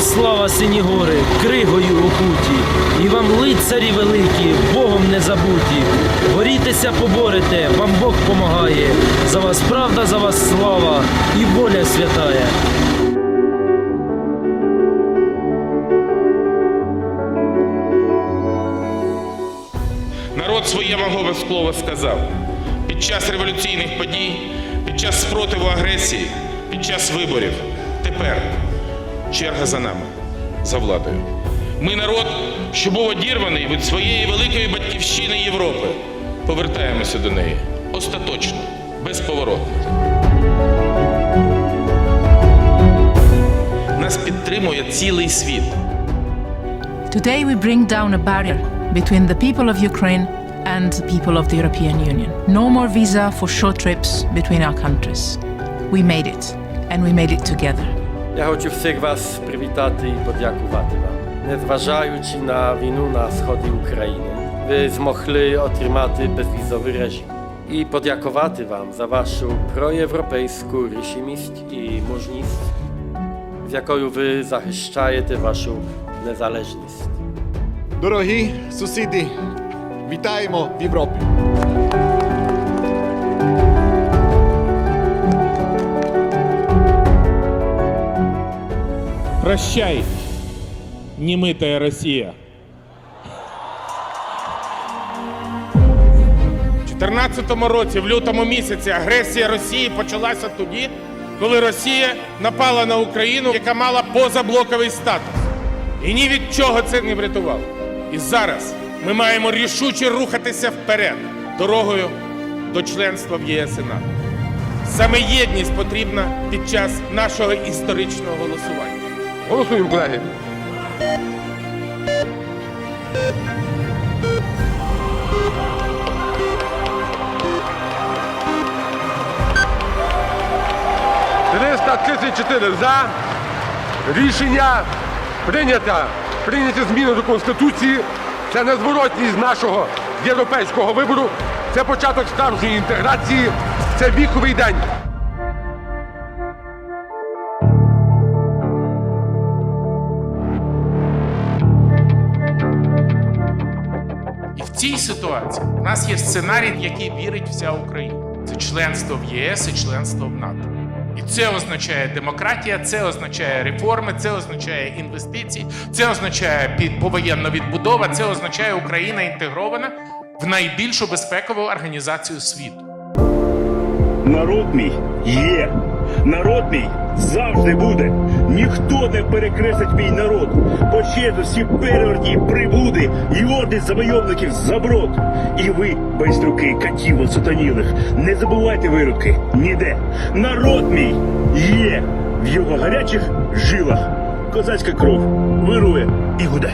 Слава, сині гори, кригою окуті, і вам лицарі великі, Богом не забуті. Борітеся, поборете, вам Бог помагає. За вас правда, за вас слава і воля святая. Народ своє магове слово сказав. Під час революційних подій, під час спротиву агресії, під час виборів. Тепер черга за нами, за владою. Ми народ, що був одірваний від своєї великої батьківщини Європи. Повертаємося до неї остаточно, безповоротно. Нас підтримує цілий світ. Today we bring down a barrier between the people of Ukraine and the people of the European Union. No more visa for short trips between our countries. We made it, and we made it together. Я хочу всіх вас привітати і подякувати вам. Незважаючи на війну на сході України, ви змогли отримати безвізовий режим. І подякувати вам за вашу проєвропейську рішимість і мужність, з якою ви захищаєте вашу незалежність. Дорогі сусіди, вітаємо в Європі. Прощай, немытая Россия. У 2014 році, в лютому місяці, агресія Росії почалася тоді, коли Росія напала на Україну, яка мала позаблоковий статус. І ні від чого це не врятувало. І зараз ми маємо рішуче рухатися вперед дорогою до членства в ЄС і НАТО. Саме єдність потрібна під час нашого історичного голосування. Голосуємо, колеги. Триста тридцять чотири за. Рішення прийнято. Прийняті зміни до Конституції. Це незворотність нашого європейського вибору. Це початок справжньої інтеграції. Це віковий день. Цій ситуації у нас є сценарій, в який вірить вся Україна. Це членство в ЄС і членство в НАТО. І це означає демократія, це означає реформи, це означає інвестиції, це означає повоєнна відбудова, це означає Україна інтегрована в найбільшу безпекову організацію світу. Народ мій є. Народ мій завжди буде. Ніхто не перекреслить мій народ. Почесності, перевертні, приблуди і орди завойовників заброд. І ви, байструки, катів осатанілих, не забувайте виродки ніде. Народ мій є. В його гарячих жилах. Козацька кров вирує і гуде.